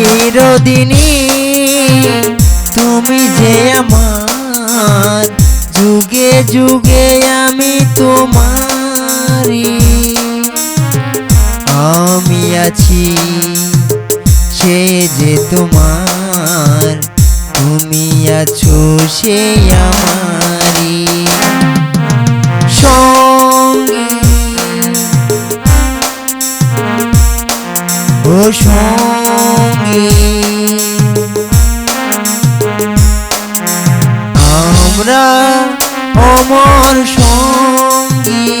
চিরদিনই তুমি যে আমার, যুগে যুগে আমি তোমারি আমি আছি সে যে তোমার, তুমি আছো সে আমারি সঙ্গী ও সঙ্গী আমরা অমর সঙ্গী।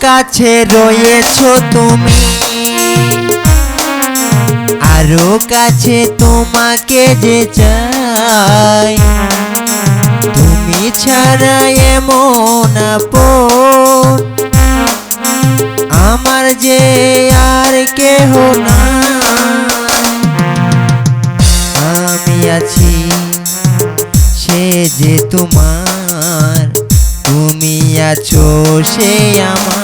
কাছে রয়েছো তুমি। আরও কাছে তোমাকে যে চাই। তুমি ছাড়া এমন আমার যে আর কেহ না আমি আছি, সে যে তোমার। তুমি আছো, সে আমার।